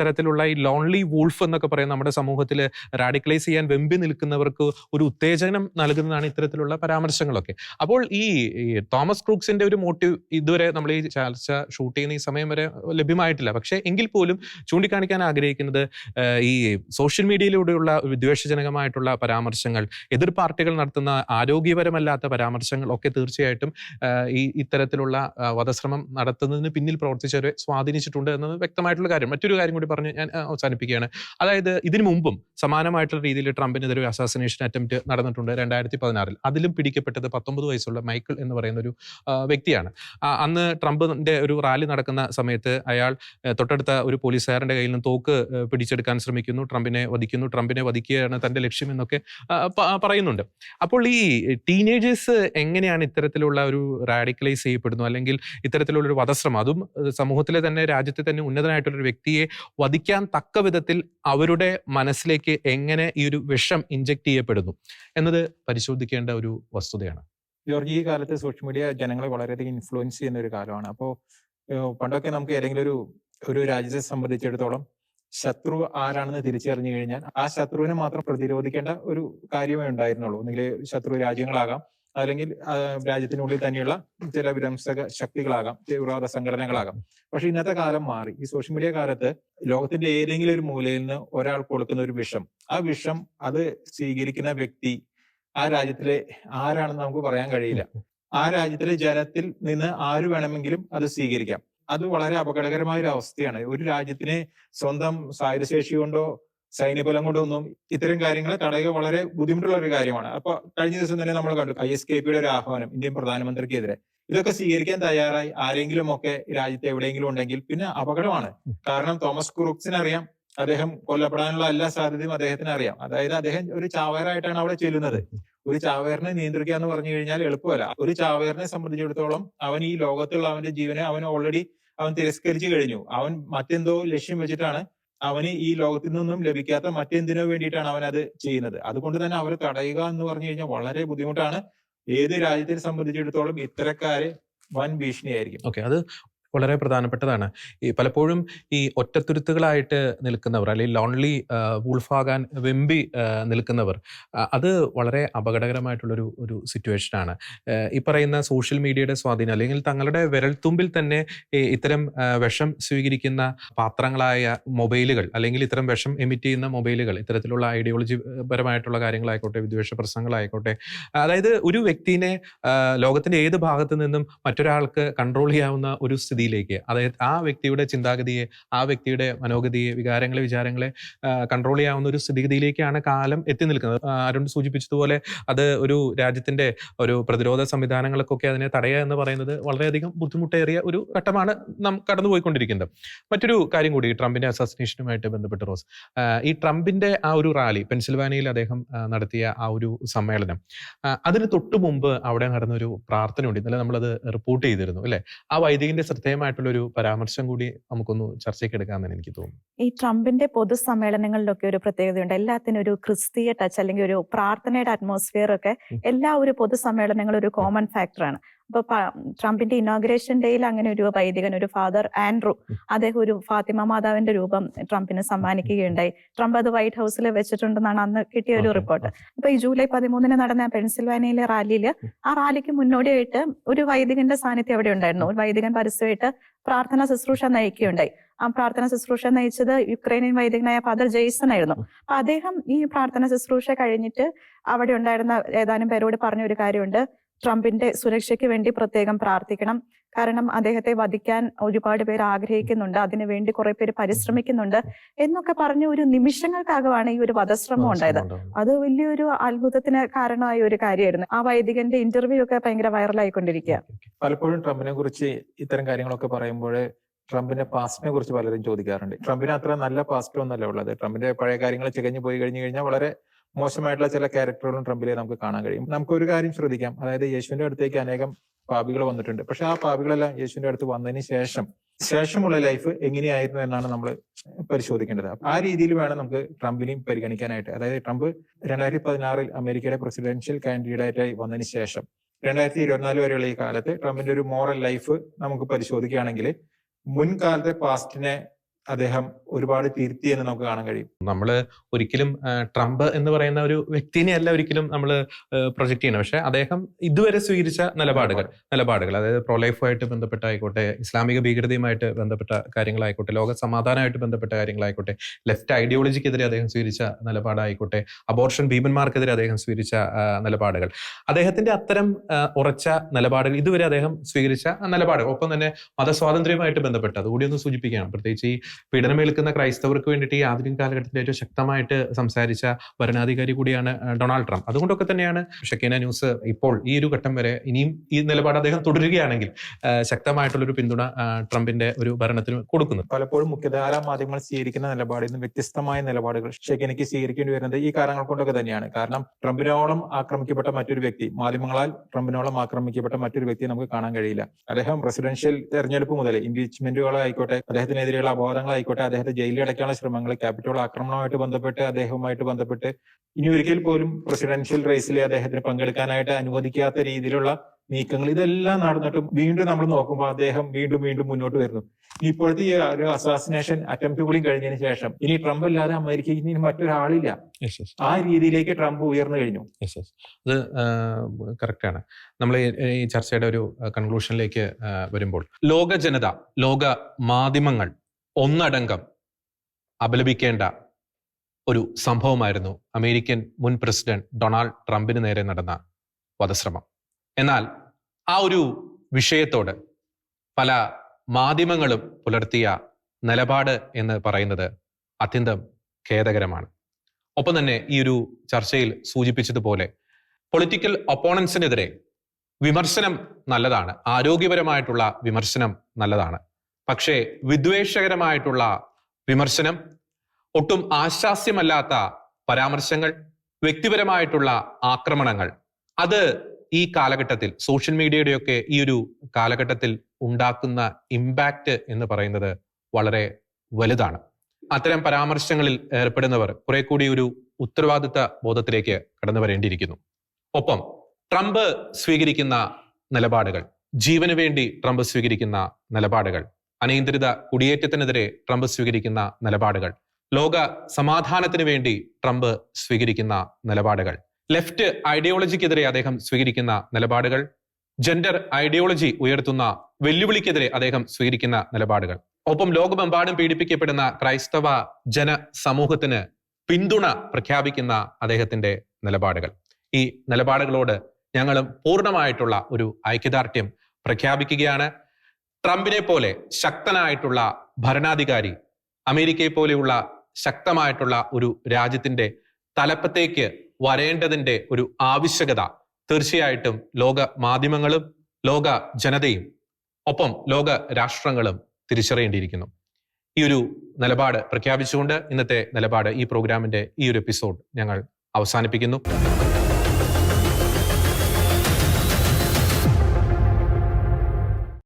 തരത്തിലുള്ള ഈ ലോൺലി വൂൾഫ് എന്നൊക്കെ പറയുന്ന നമ്മുടെ സമൂഹം സമൂഹത്തിൽ റാഡിക്കലൈസ് ചെയ്യാൻ വെമ്പി നിൽക്കുന്നവർക്ക് ഒരു ഉത്തേജനം നൽകുന്നതാണ് ഇത്തരത്തിലുള്ള പരാമർശങ്ങളൊക്കെ. അപ്പോൾ ഈ തോമസ് ക്രൂക്സിന്റെ ഒരു മോട്ടീവ് ഇതുവരെ നമ്മൾ ഈ ചർച്ച ഷൂട്ട് ചെയ്യുന്ന ഈ സമയം വരെ ലഭ്യമായിട്ടില്ല. പക്ഷേ എങ്കിൽ പോലും ചൂണ്ടിക്കാണിക്കാൻ ആഗ്രഹിക്കുന്നത് ഈ സോഷ്യൽ മീഡിയയിലൂടെയുള്ള വിദ്വേഷജനകമായിട്ടുള്ള പരാമർശങ്ങൾ എതിർ പാർട്ടികൾ നടത്തുന്ന ആരോഗ്യപരമല്ലാത്ത പരാമർശങ്ങൾ ഒക്കെ തീർച്ചയായിട്ടും ഈ ഇത്തരത്തിലുള്ള വധശ്രമം നടത്തുന്നതിന് പിന്നിൽ പ്രവർത്തിച്ചവരെ സ്വാധീനിച്ചിട്ടുണ്ട് എന്നത് വ്യക്തമായിട്ടുള്ള കാര്യം. മറ്റൊരു കാര്യം കൂടി പറഞ്ഞ് ഞാൻ അവസാനിപ്പിക്കുകയാണ്. അതായത് ഇതിനു മുമ്പും സമാനമായിട്ടുള്ള രീതിയിൽ ട്രംപിനെതിരെ ഒരു അസാസിനേഷൻ അറ്റംപ്റ്റ് നടന്നിട്ടുണ്ട് രണ്ടായിരത്തി പതിനാറിൽ അതിലും പിടിക്കപ്പെട്ടത് പത്തൊമ്പത് വയസ്സുള്ള മൈക്കിൾ എന്ന് പറയുന്ന ഒരു വ്യക്തിയാണ്. അന്ന് ട്രംപിന്റെ ഒരു റാലി നടക്കുന്ന സമയത്ത് അയാൾ തൊട്ടടുത്ത ഒരു പോലീസുകാരന്റെ കയ്യിൽ നിന്ന് തോക്ക് പിടിച്ചെടുക്കാൻ ശ്രമിക്കുന്നു ട്രംപിനെ വധിക്കുന്നു ട്രംപിനെ വധിക്കുകയാണ് തന്റെ ലക്ഷ്യം എന്നൊക്കെ പറയുന്നുണ്ട്. അപ്പോൾ ഈ ടീനേജേഴ്സ് എങ്ങനെയാണ് ഇത്തരത്തിലുള്ള ഒരു റാഡിക്കലൈസ് ചെയ്യപ്പെടുന്നു അല്ലെങ്കിൽ ഇത്തരത്തിലുള്ള ഒരു വധശ്രമം അതും സമൂഹത്തിലെ തന്നെ രാജ്യത്തെ തന്നെ ഉന്നതനായിട്ടുള്ള ഒരു വ്യക്തിയെ വധിക്കാൻ തക്ക വിധത്തിൽ അവരുടെ മനസ്സിലേക്ക് എങ്ങനെ ഈ ഒരു വിഷം ഇഞ്ചക്ട് ചെയ്യപ്പെടുന്നു എന്നത് പരിശോധിക്കേണ്ട ഒരു വസ്തുതയാണ്. ജോർജ് ഈ കാലത്ത് സോഷ്യൽ മീഡിയ ജനങ്ങളെ വളരെയധികം ഇൻഫ്ലുവൻസ് ചെയ്യുന്ന ഒരു കാലമാണ്. അപ്പോൾ പണ്ടൊക്കെ നമുക്ക് ഏതെങ്കിലും ഒരു ഒരു രാജ്യത്തെ സംബന്ധിച്ചിടത്തോളം ശത്രു ആരാണെന്ന് തിരിച്ചറിഞ്ഞു കഴിഞ്ഞാൽ ആ ശത്രുവിനെ മാത്രം പ്രതിരോധിക്കേണ്ട ഒരു കാര്യമേ ഉണ്ടായിരുന്നുള്ളൂ. ഒന്നുകിൽ ശത്രു രാജ്യങ്ങളാകാം അല്ലെങ്കിൽ രാജ്യത്തിനുള്ളിൽ തന്നെയുള്ള ചില വിരംസക ശക്തികളാകാം തീവ്രവാദ സംഘടനകളാകാം. പക്ഷെ ഇന്നത്തെ കാലം മാറി. ഈ സോഷ്യൽ മീഡിയ കാലത്ത് ലോകത്തിന്റെ ഏതെങ്കിലും ഒരു മൂലയിൽ നിന്ന് ഒരാൾ കൊടുക്കുന്ന ഒരു വിഷം ആ വിഷം അത് സ്വീകരിക്കുന്ന വ്യക്തി ആ രാജ്യത്തിലെ ആരാണെന്ന് നമുക്ക് പറയാൻ കഴിയില്ല. ആ രാജ്യത്തിലെ ജനത്തിൽ നിന്ന് ആര് വേണമെങ്കിലും അത് സ്വീകരിക്കാം. അത് വളരെ അപകടകരമായ ഒരു അവസ്ഥയാണ്. ഒരു രാജ്യത്തിന് സ്വന്തം സായുധശേഷി കൊണ്ടോ സൈന്യബലം കൊണ്ടൊന്നും ഇത്തരം കാര്യങ്ങൾ തടയുക വളരെ ബുദ്ധിമുട്ടുള്ള ഒരു കാര്യമാണ്. അപ്പൊ കഴിഞ്ഞ ദിവസം തന്നെ നമ്മൾ കണ്ടു ഐ എസ് കെ പിയുടെ ഒരു ആഹ്വാനം ഇന്ത്യൻ പ്രധാനമന്ത്രിക്കെതിരെ. ഇതൊക്കെ സ്വീകരിക്കാൻ തയ്യാറായി ആരെങ്കിലും ഒക്കെ രാജ്യത്ത് എവിടെയെങ്കിലും ഉണ്ടെങ്കിൽ പിന്നെ അപകടമാണ്. കാരണം തോമസ് ക്രൂക്സിന് അറിയാം അദ്ദേഹം കൊല്ലപ്പെടാനുള്ള എല്ലാ സാധ്യതയും അദ്ദേഹത്തിന് അറിയാം അതായത് അദ്ദേഹം ഒരു ചാവേറായിട്ടാണ് അവിടെ ചെല്ലുന്നത്. ഒരു ചാവേറിനെ നിയന്ത്രിക്കുക എന്ന് പറഞ്ഞു കഴിഞ്ഞാൽ എളുപ്പമല്ല. ഒരു ചാവേറിനെ സംബന്ധിച്ചിടത്തോളം അവൻ ഈ ലോകത്തുള്ള അവന്റെ ജീവനെ അവൻ ഓൾറെഡി അവൻ തിരസ്കരിച്ചു കഴിഞ്ഞു. അവൻ മറ്റെന്തോ ലക്ഷ്യം വെച്ചിട്ടാണ് അവന് ഈ ലോകത്തിൽ നിന്നും ലഭിക്കാത്ത മറ്റെന്തിനോ വേണ്ടിയിട്ടാണ് അവൻ അത് ചെയ്യുന്നത്. അതുകൊണ്ട് തന്നെ അവരെ തടയുക എന്ന് പറഞ്ഞു കഴിഞ്ഞാൽ വളരെ ബുദ്ധിമുട്ടാണ്. ഏത് രാജ്യത്തെ സംബന്ധിച്ചിടത്തോളം ഇത്തരക്കാരെ വൻ ഭീഷണിയായിരിക്കും. ഓക്കെ അത് വളരെ പ്രധാനപ്പെട്ടതാണ്. ഈ പലപ്പോഴും ഈ ഒറ്റത്തുരുത്തുകളായിട്ട് നിൽക്കുന്നവർ അല്ലെങ്കിൽ ലോൺലി വൂൾഫാകാൻ വെമ്പി നിൽക്കുന്നവർ അത് വളരെ അപകടകരമായിട്ടുള്ളൊരു ഒരു സിറ്റുവേഷനാണ് ഈ പറയുന്ന സോഷ്യൽ മീഡിയയുടെ സ്വാധീനം അല്ലെങ്കിൽ തങ്ങളുടെ വിരൽത്തുമ്പിൽ തന്നെ ഇത്തരം വിഷം സ്വീകരിക്കുന്ന പാത്രങ്ങളായ മൊബൈലുകൾ അല്ലെങ്കിൽ ഇത്തരം വിഷം എമിറ്റ് ചെയ്യുന്ന മൊബൈലുകൾ ഇത്തരത്തിലുള്ള ഐഡിയോളജി പരമായിട്ടുള്ള കാര്യങ്ങളായിക്കോട്ടെ വിദ്വേഷ പ്രശ്നങ്ങളായിക്കോട്ടെ അതായത് ഒരു വ്യക്തിനെ ലോകത്തിന്റെ ഏത് ഭാഗത്തു നിന്നും മറ്റൊരാൾക്ക് കൺട്രോൾ ചെയ്യാവുന്ന ഒരു സ്ഥിതിയിലേക്ക് അതായത് ആ വ്യക്തിയുടെ ചിന്താഗതിയെ ആ വ്യക്തിയുടെ മനോഗതിയെ വികാരങ്ങളെ വിചാരങ്ങളെ കൺട്രോൾ ചെയ്യാവുന്ന ഒരു സ്ഥിതിഗതിയിലേക്കാണ് കാലം എത്തി നിൽക്കുന്നത്. അരുൺ സൂചിപ്പിച്ചതുപോലെ അത് ഒരു രാജ്യത്തിന്റെ ഒരു പ്രതിരോധ സംവിധാനങ്ങൾക്കൊക്കെ അതിനെ തടയുക എന്ന് പറയുന്നത് വളരെയധികം ബുദ്ധിമുട്ടേറിയ ഒരു ഘട്ടമാണ് നാം കടന്നുപോയിക്കൊണ്ടിരിക്കുന്നത്. മറ്റൊരു കാര്യം കൂടി ട്രംപിന്റെ അസാസിനേഷനുമായിട്ട് ബന്ധപ്പെട്ട് റോസ് ഈ ട്രംപിന്റെ ആ ഒരു റാലി പെൻസിൽവാനിയയിൽ അദ്ദേഹം നടത്തിയ ആ ഒരു സമ്മേളനം അതിന് തൊട്ടു മുമ്പ് അവിടെ നടന്നൊരു പ്രാർത്ഥന ഉണ്ട് ഇന്നലെ നമ്മളത് റിപ്പോർട്ട് ചെയ്തിരുന്നു അല്ലെ? ആ വൈദികന്റെ ശ്രദ്ധേയമായിട്ടുള്ള ഒരു പരാമർശം കൂടി നമുക്കൊന്ന് ചർച്ചയ്ക്ക് എടുക്കാമെന്ന് എനിക്ക് തോന്നുന്നു. ഈ ട്രംപിന്റെ പൊതുസമ്മേളനങ്ങളിലൊക്കെ ഒരു പ്രത്യേകതയുണ്ട്. എല്ലാത്തിനും ഒരു ക്രിസ്തീയ ടച്ച് അല്ലെങ്കിൽ ഒരു പ്രാർത്ഥനയുടെ അറ്റ്മോസ്ഫിയർ ഒക്കെ എല്ലാ ഒരു പൊതുസമ്മേളനങ്ങളും ഒരു കോമൺ ഫാക്ടറാണ് അപ്പൊ പ- ട്രംപിന്റെ ഇനോഗ്രേഷൻ ഡേയിൽ അങ്ങനെ ഒരു വൈദികൻ ഒരു ഫാദർ ആൻഡ്രു അദ്ദേഹം ഒരു ഫാത്തിമ മാതാവിന്റെ രൂപം ട്രംപിന് സമ്മാനിക്കുകയുണ്ടായി. ട്രംപ് അത് വൈറ്റ് ഹൗസിൽ വെച്ചിട്ടുണ്ടെന്നാണ് അന്ന് കിട്ടിയ ഒരു റിപ്പോർട്ട്. ഇപ്പൊ ഈ ജൂലൈ പതിമൂന്നിന് നടന്ന പെൻസിൽവാനിയയിലെ റാലിയിൽ ആ റാലിക്ക് മുന്നോടിയായിട്ട് ഒരു വൈദികന്റെ സാന്നിധ്യം അവിടെ ഉണ്ടായിരുന്നു. ഒരു വൈദികൻ പരസ്യമായിട്ട് പ്രാർത്ഥന ശുശ്രൂഷ നയിക്കുകയുണ്ടായി. ആ പ്രാർത്ഥന ശുശ്രൂഷ നയിച്ചത് യുക്രൈനിയൻ വൈദികനായ ഫാദർ ജെയ്സൺ ആയിരുന്നു. അപ്പൊ അദ്ദേഹം ഈ പ്രാർത്ഥന ശുശ്രൂഷ കഴിഞ്ഞിട്ട് അവിടെ ഉണ്ടായിരുന്ന ഏതാനും പേരോട് പറഞ്ഞ ഒരു കാര്യമുണ്ട്. ട്രംപിന്റെ സുരക്ഷയ്ക്ക് വേണ്ടി പ്രത്യേകം പ്രാർത്ഥിക്കണം. കാരണം അദ്ദേഹത്തെ വധിക്കാൻ ഒരുപാട് പേർ ആഗ്രഹിക്കുന്നുണ്ട്. അതിനുവേണ്ടി കുറെ പേര് പരിശ്രമിക്കുന്നുണ്ട്. എന്നൊക്കെ പറഞ്ഞ ഒരു നിമിഷങ്ങൾക്കകമാണ് ഈ ഒരു വധശ്രമം ഉണ്ടായത്. അത് വലിയൊരു അത്ഭുതത്തിന് കാരണമായ ഒരു കാര്യമായിരുന്നു. ആ വൈദികന്റെ ഇന്റർവ്യൂ ഒക്കെ ഭയങ്കര വൈറലായിക്കൊണ്ടിരിക്കുക പലപ്പോഴും ട്രംപിനെ കുറിച്ച് ഇത്തരം കാര്യങ്ങളൊക്കെ പറയുമ്പോൾ ട്രംപിന്റെ പാസ്റ്റിനെ കുറിച്ച് പലരും ചോദിക്കാറുണ്ട്. ട്രംപിന് അത്ര നല്ല പാസ്റ്റ് ഒന്നല്ല ഉള്ളത്. ട്രംപിന്റെ പഴയ കാര്യങ്ങൾ ചികഞ്ഞു പോയി കഴിഞ്ഞു കഴിഞ്ഞാൽ വളരെ മോശമായിട്ടുള്ള ചില ക്യാരക്ടറുകളും ട്രംപിലെ നമുക്ക് കാണാൻ കഴിയും. നമുക്ക് ഒരു കാര്യം ശ്രദ്ധിക്കാം. അതായത് യേശുവിന്റെ അടുത്തേക്ക് അനേകം പാപികൾ വന്നിട്ടുണ്ട്. പക്ഷെ ആ പാപികളെല്ലാം യേശുവിന്റെ അടുത്ത് വന്നതിന് ശേഷം ശേഷമുള്ള ലൈഫ് എങ്ങനെയായിരുന്നു എന്നാണ് നമ്മൾ പരിശോധിക്കേണ്ടത്. ആ രീതിയിൽ വേണം നമുക്ക് ട്രംപിനെയും പരിഗണിക്കാനായിട്ട്. അതായത് ട്രംപ് രണ്ടായിരത്തി പതിനാറിൽ അമേരിക്കയുടെ പ്രസിഡൻഷ്യൽ കാൻഡിഡേറ്റായി വന്നതിന് ശേഷം രണ്ടായിരത്തി ഇരുപത്തിനാല് വരെയുള്ള ഈ കാലത്ത് ട്രംപിന്റെ ഒരു മോറൽ ലൈഫ് നമുക്ക് പരിശോധിക്കുകയാണെങ്കിൽ മുൻകാലത്തെ പാസ്റ്റിനെ അദ്ദേഹം ഒരുപാട് തിരുത്തി എന്ന് നമുക്ക് കാണാൻ കഴിയും. നമ്മൾ ഒരിക്കലും ട്രംപ് എന്ന് പറയുന്ന ഒരു വ്യക്തിനെ അല്ല ഒരിക്കലും നമ്മൾ പ്രൊജക്ട് ചെയ്യണം പക്ഷെ അദ്ദേഹം ഇതുവരെ സ്വീകരിച്ച നിലപാടുകൾ നിലപാടുകൾ അതായത് പ്രൊലൈഫുമായിട്ട് ബന്ധപ്പെട്ടായിക്കോട്ടെ ഇസ്ലാമിക ഭീകരതയുമായിട്ട് ബന്ധപ്പെട്ട കാര്യങ്ങളായിക്കോട്ടെ ലോക സമാധാനമായിട്ട് ബന്ധപ്പെട്ട കാര്യങ്ങളായിക്കോട്ടെ ലെഫ്റ്റ് ഐഡിയോളജിക്കെതിരെ അദ്ദേഹം സ്വീകരിച്ച നിലപാടായിക്കോട്ടെ അബോർഷൻ ഭീമന്മാർക്കെതിരെ അദ്ദേഹം സ്വീകരിച്ച നിലപാടുകൾ. അദ്ദേഹത്തിന്റെ അത്തരം ഉറച്ച നിലപാടുകൾ ഇതുവരെ അദ്ദേഹം സ്വീകരിച്ച നിലപാടുകൾ ഒപ്പം തന്നെ മതസ്വാതന്ത്ര്യവുമായിട്ട് ബന്ധപ്പെട്ട് അതുകൂടി ഒന്ന് സൂചിപ്പിക്കുകയാണ്. പ്രത്യേകിച്ച് ഈ പീഡനമേൽക്കുന്ന ക്രൈസ്തവർക്ക് വേണ്ടിയിട്ട് ഈ ആധുനിക കാലഘട്ടത്തിൽ ഏറ്റവും ശക്തമായിട്ട് സംസാരിച്ച ഭരണാധികാരി കൂടിയാണ് ഡൊണാൾഡ് ട്രംപ്. അതുകൊണ്ടൊക്കെ തന്നെയാണ് ഷക്കീന ന്യൂസ് ഇപ്പോൾ ഈ ഒരു ഘട്ടം വരെ ഇനിയും ഈ നിലപാട് അദ്ദേഹം തുടരുകയാണെങ്കിൽ ശക്തമായിട്ടുള്ളൊരു പിന്തുണ ട്രംപിന്റെ ഒരു ഭരണത്തിന് കൊടുക്കുന്നത്. പലപ്പോഴും മുഖ്യധാരാ മാധ്യമങ്ങൾ സ്വീകരിക്കുന്ന നിലപാടിൽ നിന്ന് വ്യത്യസ്തമായ നിലപാടുകൾ ഷെക്കിനിക്ക് സ്വീകരിക്കേണ്ടി വരുന്നത് ഈ കാരണങ്ങൾ കൊണ്ടൊക്കെ തന്നെയാണ്. കാരണം ട്രംപിനോളം ആക്രമിക്കപ്പെട്ട മറ്റൊരു വ്യക്തി മാധ്യമങ്ങളാൽ ട്രംപിനോളം ആക്രമിക്കപ്പെട്ട മറ്റൊരു വ്യക്തിയെ നമുക്ക് കാണാൻ കഴിയില്ല. അദ്ദേഹം പ്രസിഡൻഷ്യൽ തെരഞ്ഞെടുപ്പ് മുതൽ ഇംപീച്ച്മെന്റുകളായിക്കോട്ടെ അദ്ദേഹത്തിനെതിരെയുള്ള അപവാദങ്ങളായിക്കോട്ടെ അദ്ദേഹത്തെ ജയിലിൽ അടയ്ക്കാനുള്ള ശ്രമങ്ങൾ ക്യാപിറ്റോൾ ആക്രമണവുമായിട്ട് ബന്ധപ്പെട്ട് അദ്ദേഹവുമായിട്ട് ബന്ധപ്പെട്ട് ഇനി ഒരിക്കൽ പോലും പ്രസിഡൻഷ്യൽ റേസിൽ അദ്ദേഹത്തിന് പങ്കെടുക്കാനായിട്ട് അനുവദിക്കാത്ത രീതിയിലുള്ള നീക്കങ്ങൾ ഇതെല്ലാം നടന്നിട്ടും വീണ്ടും നമ്മൾ നോക്കുമ്പോൾ അദ്ദേഹം വീണ്ടും വീണ്ടും മുന്നോട്ട് വരുന്നു. ഇപ്പോഴത്തെ ഈ ഒരു അസാസിനേഷൻ അറ്റംപ്റ്റ് കൂടി കഴിഞ്ഞതിന് ശേഷം ഇനി ട്രംപ് അല്ലാതെ അമേരിക്കയിൽ ഇനി മറ്റൊരാളില്ല. ആ രീതിയിലേക്ക് ട്രംപ് ഉയർന്നു കഴിഞ്ഞു. അത് കറക്റ്റാണ് നമ്മൾ ഈ ചർച്ചയുടെ ഒരു കൺക്ലൂഷനിലേക്ക് വരുമ്പോൾ ലോക ജനത ലോക മാധ്യമങ്ങൾ ഒന്നടങ്കം അപലപിക്കേണ്ട ഒരു സംഭവമായിരുന്നു അമേരിക്കൻ മുൻ പ്രസിഡന്റ് ഡൊണാൾഡ് ട്രംപിന് നേരെ നടന്ന വധശ്രമം. എന്നാൽ ആ ഒരു വിഷയത്തോട് പല മാധ്യമങ്ങളും പുലർത്തിയ നിലപാട് എന്ന് പറയുന്നത് അത്യന്തം ഖേദകരമാണ്. ഒപ്പം തന്നെ ഈ ഒരു ചർച്ചയിൽ സൂചിപ്പിച്ചതുപോലെ പൊളിറ്റിക്കൽ ഒപ്പോണൻസിനെതിരെ വിമർശനം നല്ലതാണ്. ആരോഗ്യപരമായിട്ടുള്ള വിമർശനം നല്ലതാണ്. പക്ഷേ വിദ്വേഷകരമായിട്ടുള്ള വിമർശനം ഒട്ടും ആശാസ്യമല്ലാത്ത പരാമർശങ്ങൾ വ്യക്തിപരമായിട്ടുള്ള ആക്രമണങ്ങൾ. അത് ഈ കാലഘട്ടത്തിൽ സോഷ്യൽ മീഡിയയുടെയൊക്കെ ഈ ഒരു കാലഘട്ടത്തിൽ ഉണ്ടാക്കുന്ന ഇമ്പാക്റ്റ് എന്ന് പറയുന്നത് വളരെ വലുതാണ്. അത്തരം പരാമർശങ്ങളിൽ ഏർപ്പെടുന്നവർ കുറെ കൂടി ഒരു ഉത്തരവാദിത്ത ബോധത്തിലേക്ക് കടന്നു വരേണ്ടിയിരിക്കുന്നു. ഒപ്പം ട്രംപ് സ്വീകരിക്കുന്ന നിലപാടുകൾ ജീവന് വേണ്ടി ട്രംപ് സ്വീകരിക്കുന്ന നിലപാടുകൾ അനിയന്ത്രിത കുടിയേറ്റത്തിനെതിരെ ട്രംപ് സ്വീകരിക്കുന്ന നിലപാടുകൾ. ലോക സമാധാനത്തിന് വേണ്ടി ട്രംപ് സ്വീകരിക്കുന്ന നിലപാടുകൾ. ലെഫ്റ്റ് ഐഡിയോളജിക്കെതിരെ അദ്ദേഹം സ്വീകരിക്കുന്ന നിലപാടുകൾ. ജെൻഡർ ഐഡിയോളജി ഉയർത്തുന്ന വെല്ലുവിളിക്കെതിരെ അദ്ദേഹം സ്വീകരിക്കുന്ന നിലപാടുകൾ. ഒപ്പം ലോകമെമ്പാടും പീഡിപ്പിക്കപ്പെടുന്ന ക്രൈസ്തവ ജന സമൂഹത്തിന് പിന്തുണ പ്രഖ്യാപിക്കുന്ന അദ്ദേഹത്തിന്റെ നിലപാടുകൾ. ഈ നിലപാടുകളോട് ഞങ്ങളും പൂർണമായിട്ടുള്ള ഒരു ഐക്യദാർഢ്യം പ്രഖ്യാപിക്കുകയാണ്. ട്രംപിനെ പോലെ ശക്തനായിട്ടുള്ള ഭരണാധികാരി അമേരിക്കയെ പോലെയുള്ള ശക്തമായിട്ടുള്ള ഒരു രാജ്യത്തിന്റെ തലപ്പത്തേക്ക് വരേണ്ടതിന്റെ ഒരു ആവശ്യകത തീർച്ചയായിട്ടും ലോക മാധ്യമങ്ങളും ലോക ജനതയും ഒപ്പം ലോക രാഷ്ട്രങ്ങളും തിരിച്ചറിയേണ്ടിയിരിക്കുന്നു. ഈ ഒരു നിലപാട് പ്രഖ്യാപിച്ചുകൊണ്ട് ഇന്നത്തെ നിലപാട് ഈ പ്രോഗ്രാമിന്റെ ഈ ഒരു എപ്പിസോഡ് ഞങ്ങൾ അവസാനിപ്പിക്കുന്നു.